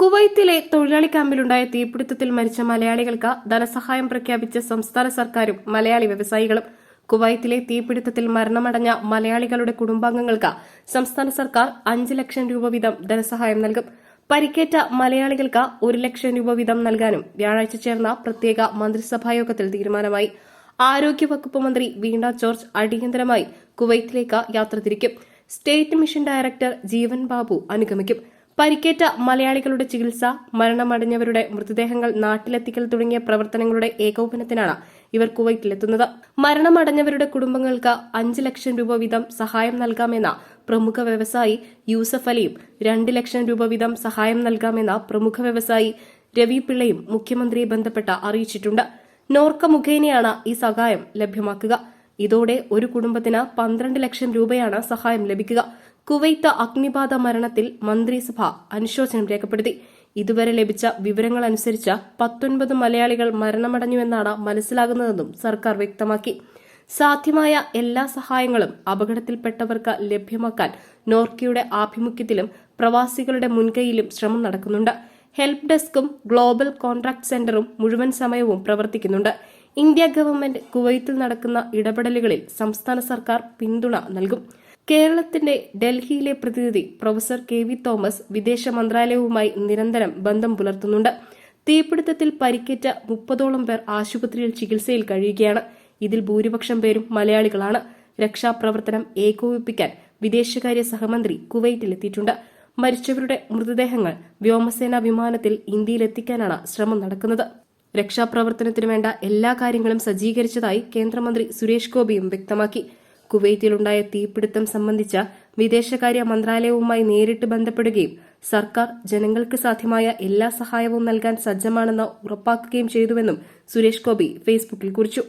കുവൈത്തിലെ തൊഴിലാളി ക്യാമ്പിലുണ്ടായ തീപിടുത്തത്തിൽ മരിച്ച മലയാളികൾക്ക് ധനസഹായം പ്രഖ്യാപിച്ച സംസ്ഥാന സർക്കാരും മലയാളി വ്യവസായികളും കുവൈത്തിലെ തീപിടുത്തത്തിൽ മരണമടഞ്ഞ മലയാളികളുടെ കുടുംബാംഗങ്ങൾക്ക് സംസ്ഥാന സർക്കാർ അഞ്ച് ലക്ഷം രൂപ വീതം ധനസഹായം നൽകും. പരിക്കേറ്റ മലയാളികൾക്ക് ഒരു ലക്ഷം രൂപ വീതം നൽകാനും വ്യാഴാഴ്ച ചേർന്ന പ്രത്യേക മന്ത്രിസഭായോഗത്തിൽ തീരുമാനമായി. ആരോഗ്യവകുപ്പ് മന്ത്രി വീണ ജോർജ് അടിയന്തരമായി കുവൈത്തിലേക്ക് യാത്ര തിരിക്കും. State mission director Jeevan Babu അനുഗമിക്കും. പരിക്കേറ്റ മലയാളികളുടെ ചികിത്സ മരണമടഞ്ഞവരുടെ മൃതദേഹങ്ങൾ നാട്ടിലെത്തിക്കൽ തുടങ്ങിയ പ്രവർത്തനങ്ങളുടെ ഏകോപനത്തിനാണ് ഇവർ കുവൈറ്റിലെത്തുന്നത്. മരണമടഞ്ഞവരുടെ കുടുംബങ്ങൾക്ക് അഞ്ച് ലക്ഷം രൂപ വീതം സഹായം നൽകാമെന്ന പ്രമുഖ വ്യവസായി യൂസഫ് അലിയും രണ്ട് ലക്ഷം രൂപ വീതം സഹായം നൽകാമെന്ന പ്രമുഖ വ്യവസായി രവി പിള്ളയും മുഖ്യമന്ത്രിയെ ബന്ധപ്പെട്ട് അറിയിച്ചിട്ടുണ്ട്. നോർക്ക മുഖേനയാണ് ഈ സഹായം ലഭ്യമാക്കുക. ഇതോടെ ഒരു കുടുംബത്തിന് പന്ത്രണ്ട് ലക്ഷം രൂപയാണ് സഹായം ലഭിക്കുക. കുവൈത്ത് അഗ്നിബാധ മരണത്തിൽ മന്ത്രിസഭ അനുശോചനം രേഖപ്പെടുത്തി. ഇതുവരെ ലഭിച്ച വിവരങ്ങൾ അനുസരിച്ച് പത്തൊൻപത് മലയാളികൾ മരണമടഞ്ഞുവെന്നാണ് മനസ്സിലാകുന്നതെന്നും സർക്കാർ വ്യക്തമാക്കി. സാധ്യമായ എല്ലാ സഹായങ്ങളും അപകടത്തിൽപ്പെട്ടവർക്ക് ലഭ്യമാക്കാൻ നോർക്കിയുടെ ആഭിമുഖ്യത്തിലും പ്രവാസികളുടെ മുൻകൈയിലും ശ്രമം നടക്കുന്നുണ്ട്. ഹെൽപ്പ് ഡെസ്കും ഗ്ലോബൽ കോൺട്രാക്ട് സെന്ററും മുഴുവൻ സമയവും പ്രവർത്തിക്കുന്നുണ്ട്. ഇന്ത്യ ഗവൺമെന്റ് കുവൈത്തിൽ നടക്കുന്ന ഇടപെടലുകളിൽ സംസ്ഥാന സർക്കാർ പിന്തുണ നൽകും. കേരളത്തിന്റെ ഡൽഹിയിലെ പ്രതിനിധി പ്രൊഫസർ കെ വി തോമസ് വിദേശ മന്ത്രാലയവുമായി നിരന്തരം ബന്ധം പുലർത്തുന്നുണ്ട്. തീപിടുത്തത്തിൽ പരിക്കേറ്റ മുപ്പതോളം പേർ ആശുപത്രിയിൽ ചികിത്സയിൽ കഴിയുകയാണ്. ഇതിൽ ഭൂരിപക്ഷം പേരും മലയാളികളാണ്. രക്ഷാപ്രവർത്തനം ഏകോപിപ്പിക്കാൻ വിദേശകാര്യ സഹമന്ത്രി കുവൈറ്റിലെത്തിയിട്ടുണ്ട്. മരിച്ചവരുടെ മൃതദേഹങ്ങൾ വ്യോമസേനാ വിമാനത്തിൽ ഇന്ത്യയിലെത്തിക്കാനാണ് ശ്രമം നടക്കുന്നത്. രക്ഷാപ്രവർത്തനത്തിനു വേണ്ട എല്ലാ കാര്യങ്ങളും സജ്ജീകരിച്ചതായി കേന്ദ്രമന്ത്രി സുരേഷ് ഗോപിയും വ്യക്തമാക്കി. കുവൈത്തിലുണ്ടായ തീപിടുത്തം സംബന്ധിച്ച വിദേശകാര്യ മന്ത്രാലയവുമായി നേരിട്ട് ബന്ധപ്പെടുകയും സർക്കാർ ജനങ്ങൾക്ക് സാധ്യമായ എല്ലാ സഹായവും നൽകാൻ സജ്ജമാണെന്ന് ഉറപ്പാക്കുകയും ചെയ്തുവെന്നും സുരേഷ് ഗോപി ഫേസ്ബുക്കിൽ കുറിച്ചു.